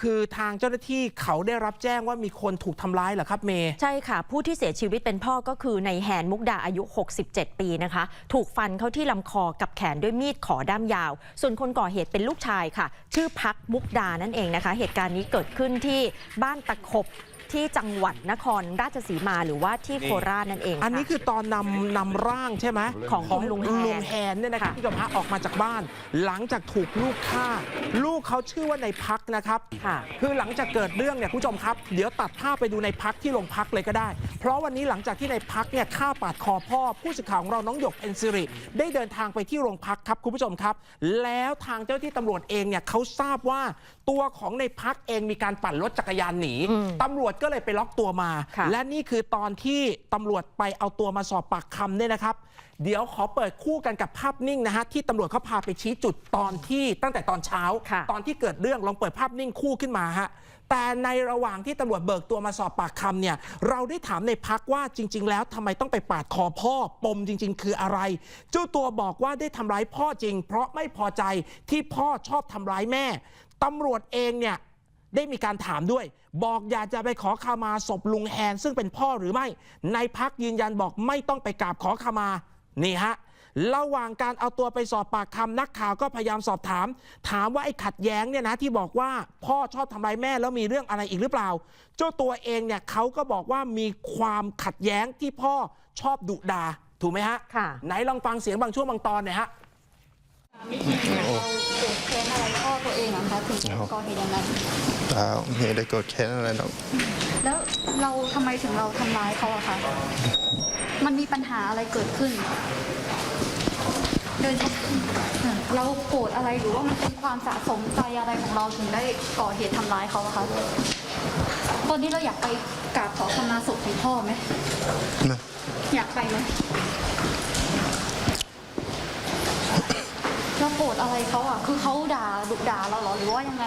คือทางเจ้าหน้าที่เขาได้รับแจ้งว่ามีคนถูกทำร้ายเหรอครับเมย์ ใช่ค่ะ ผู้ที่เสียชีวิตเป็นพ่อก็คือในแฮนมุกดาอายุ 67 ปีนะคะ ถูกฟันเข้าที่ลำคอกับแขนด้วยมีดขอด้ามยาว ส่วนคนก่อเหตุเป็นลูกชายค่ะ ชื่อพักมุกดานั่นเองนะคะ เหตุการณ์นี้เกิดขึ้นที่บ้านตะขบที่จังหวัดนครราชสีมาหรือว่าที่โคราชนั่นเองค่ะ อันนี้คือตอนนำนำร่างใช่ไหมของคุณลุงแฮน ลุงแฮนเนี่ยนะครับค่ะพี่ผู้ชมฮะออกมาจากบ้าน หลังจากถูกลูกฆ่าลูก เขาชื่อว่าในพักนะครับค่ะ คือหลังจากเกิดเรื่องเนี่ยคุณผู้ชมครับ เดี๋ยวตัดภาพไปดูในพักที่โรงพักเลยก็ได้ เพราะวันนี้หลังจากที่ในพักเนี่ยฆ่าปาดคอพ่อ ผู้สื่อข่าวของเราน้องหยกเอ็นซิริได้เดินทางไปที่โรงพักครับคุณผู้ชมครับ แล้วทางเจ้าหน้าที่ตำรวจเองเนี่ยเขาทราบว่าตัวของในพักเองมีการปั่นรถจักรยานหนีอืมตำรวจก็เลยไปล็อกตัวมา ค่ะ และนี่คือตอนที่ตำรวจไปเอาตัวมาสอบปากคำเนี่ยนะครับ เดี๋ยวขอเปิดคู่กันกับภาพนิ่งนะฮะที่ตำรวจเขาพาไปชี้จุดตอนที่ตั้งแต่ตอนเช้าค่ะ ตอนที่เกิดเรื่องลองเปิดภาพนิ่งคู่ขึ้นมาฮะแต่ในระหว่างที่ตำรวจเบิกตัวมาสอบปากคำเนี่ยเราได้ถามในพักว่าจริง ๆ แล้วทำไมต้องไปปาดคอพ่อปมจริง ๆ คืออะไร เจ้าตัวบอกว่าได้ทำร้ายพ่อจริง เพราะไม่พอใจที่พ่อชอบทำร้ายแม่ตำรวจเองเนี่ยได้มีการถามด้วย บอกอยากจะไปขอขมาศพลุงแฮนซึ่งเป็นพ่อหรือไม่ ในพักยืนยันบอกไม่ต้องไปกราบขอขมานี่ฮะ ระหว่างการเอาตัวไปสอบปากคำนักข่าวก็พยายามสอบถาม ถามว่าไอ้ขัดแย้งเนี่ยนะที่บอกว่าพ่อชอบทำร้ายแม่แล้วมีเรื่องอะไรอีกหรือเปล่า เจ้าตัวเองเนี่ยเขาก็บอกว่ามีความขัดแย้งที่พ่อชอบดุดาถูกไหมฮะค่ะ ไหนลองฟังเสียงบางช่วงบางตอนหน่อยฮะเราโกรธแค้นอะไรพ่อตัวเองเหรอคะถึงก่อเหตุอย่างนั้นเปล่าไม่ได้โกรธแค้นอะไรหรอกแล้วเราทำไมถึงเราทำร้ายเขาอะคะมันมีปัญหาอะไรเกิดขึ้น เดินเราโกรธอะไรหรือว่ามันเป็นความสะสมใจอะไรของเราถึงได้ก่อเหตุทำร้ายเขาอะคะตอนนี้เราอยากไปกราบขอขมาศพของพ่อไหมนะอยากไปไหมเราโกรธอะไรเขาอะคือเขาด่าดุด่าเราเหรอหรือว่ายังไง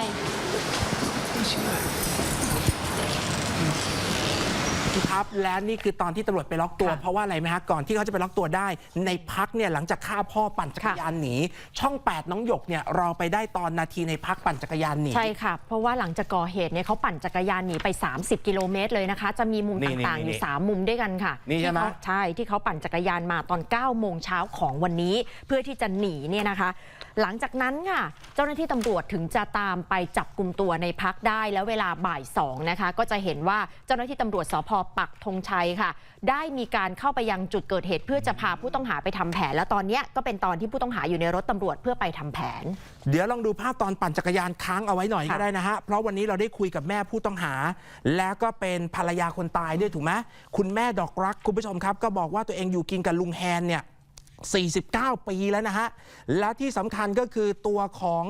ครับและนี่คือตอนที่ตำรวจไปล็อกตัว ค่ะเพราะว่าอะไรไหมฮะก่อนที่เขาจะไปล็อกตัวได้ ในพักเนี่ยหลังจากฆ่าพ่อปั่นจักรยานหนีช่อง 8 น้องหยกเนี่ยเราไปได้ตอนนาทีในพักปั่นจักรยานหนี ใช่ค่ะ เพราะว่าหลังจากก่อเหตุเนี่ยเขาปั่นจักรยานหนีไป 30 กิโลเมตรเลยนะคะ จะมีมุมนี่ต่างๆนี่อยู่ 3 มุมด้วยกันค่ะนี่ใช่ไหม ที่เขาใช่ที่เขาปั่นจักรยานมาตอน 9 โมงเช้าของวันนี้ เพื่อที่จะหนีเนี่ยนะคะ หลังจากนั้นค่ะ เจ้าหน้าที่ตำรวจถึงจะตามไปจับกลุ่มตัวในพักได้แล้วเวลาบ่ายสองนะคะ ก็จะเห็นว่าเจ้าหน้าที่ตำรวจสพปักธงชัยค่ะ ได้มีการเข้าไปยังจุดเกิดเหตุ เพื่อจะพาผู้ต้องหาไปทำแผน แล้วตอนนี้ก็เป็นตอนที่ผู้ต้องหาอยู่ในรถตำรวจเพื่อไปทำแผน เดี๋ยวลองดูภาพตอนปั่นจักรยานค้างเอาไว้หน่อยก็ได้นะฮะเพราะวันนี้เราได้คุยกับแม่ผู้ต้องหา แล้วก็เป็นภรรยาคนตายด้วยถูกไหมคุณแม่ดอกรักคุณผู้ชมครับก็บอกว่าตัวเองอยู่กินกับลุงแฮนเนี่ย49 ปีแล้วนะฮะ และที่สำคัญก็คือตัวของ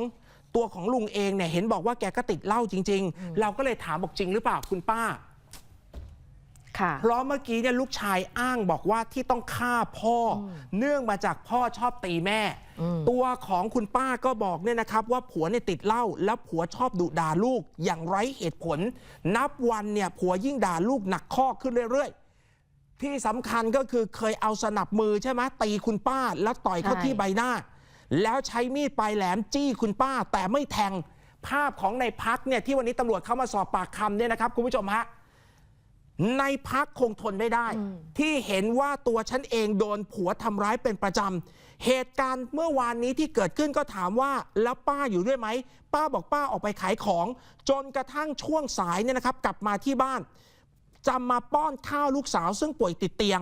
ตัวของลุงเองเนี่ยเห็นบอกว่าแกก็ติดเหล้าจริง ๆ เราก็เลยถามบอกจริงหรือเปล่าคุณป้า เพราะเมื่อกี้เนี่ยลูกชายอ้างบอกว่าที่ต้องฆ่าพ่ออเนื่องมาจากพ่อชอบตีแม่อืมตัวของคุณป้าก็บอกเนี่ยนะครับว่าผัวเนี่ยติดเหล้าแล้วผัวชอบดุด่าลูกอย่างไร้เหตุผล นับวันเนี่ยผัวยิ่งด่าลูกหนักข้อขึ้นเรื่อยๆ ที่สำคัญก็คือเคยเอาสนับมือใช่ไหมตีคุณป้าแล้วต่อยเข้าใช่ที่ใบหน้า แล้วใช้มีดปลายแหลมจี้คุณป้าแต่ไม่แทงภาพของในพักเนี่ยที่วันนี้ตำรวจเข้ามาสอบปากคำเนี่ยนะครับคุณผู้ชมฮะ ในพักคงทนไม่ได้ ที่เห็นว่าตัวฉันเองโดนผัวทำร้ายเป็นประจำเหตุการณ์เมื่อวานนี้ที่เกิดขึ้นก็ถามว่า แล้วป้าอยู่ด้วยไหม ป้าบอกป้าออกไปขายของ จนกระทั่งช่วงสายเนี่ยนะครับ กลับมาที่บ้านจะมาป้อนข้าวลูกสาวซึ่งป่วยติดเตียง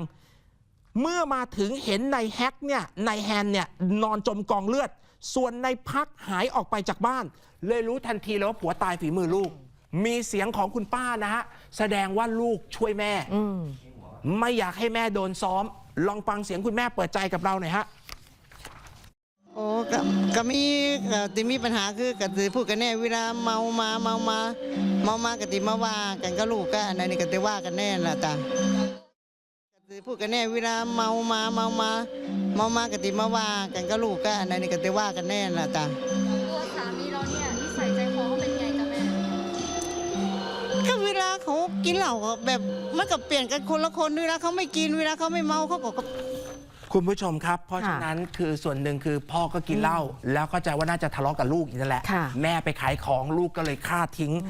เมื่อมาถึงเห็นในแฮกเนี่ยในแฮนเนี่ยนอนจมกองเลือด ส่วนในพักหายออกไปจากบ้าน เลยรู้ทันทีเลยว่าผัวตายฝีมือลูก มีเสียงของคุณป้านะฮะ แสดงว่าลูกช่วยแม่อืมไม่อยากให้แม่โดนซ้อม ลองฟังเสียงคุณแม่เปิดใจกับเราหน่อยฮะโอ้ก็ก็มีก็ติมีปัญหาคือก็สิพูดกันแน่เวลาเมามาเมามาเมามาก็ติมาว่ากันก็ลูกก็อันนั้นนี่ก็ติว่ากันแน่ล่ะตาก็สิพูดกันแน่เวลาเมามาเมามาเมามาก็ติมาว่ากันก็ลูกก็อันนั้นนี่ก็ติว่ากันแน่ล่ะตาตัวสามีเราเนี่ยนิสัยใจคอเขาเป็นไงจ๊ะแม่ ก็เวลาเขากินเหล้าก็แบบมันก็เปลี่ยนกันคนละคนเวลาเขาไม่กินเวลาเขาไม่เมาเขาก็ คุณผู้ชมครับ เพราะฉะค่ะนั้นคือส่วนหนึ่งคือพ่อก็กินเหล้าแล้วเข้าใจว่าน่าจะทะเลาะกับลูกอีกนั่นแหละ ค่ะ แม่ไปขายของลูกก็เลยฆ่าทิ้ง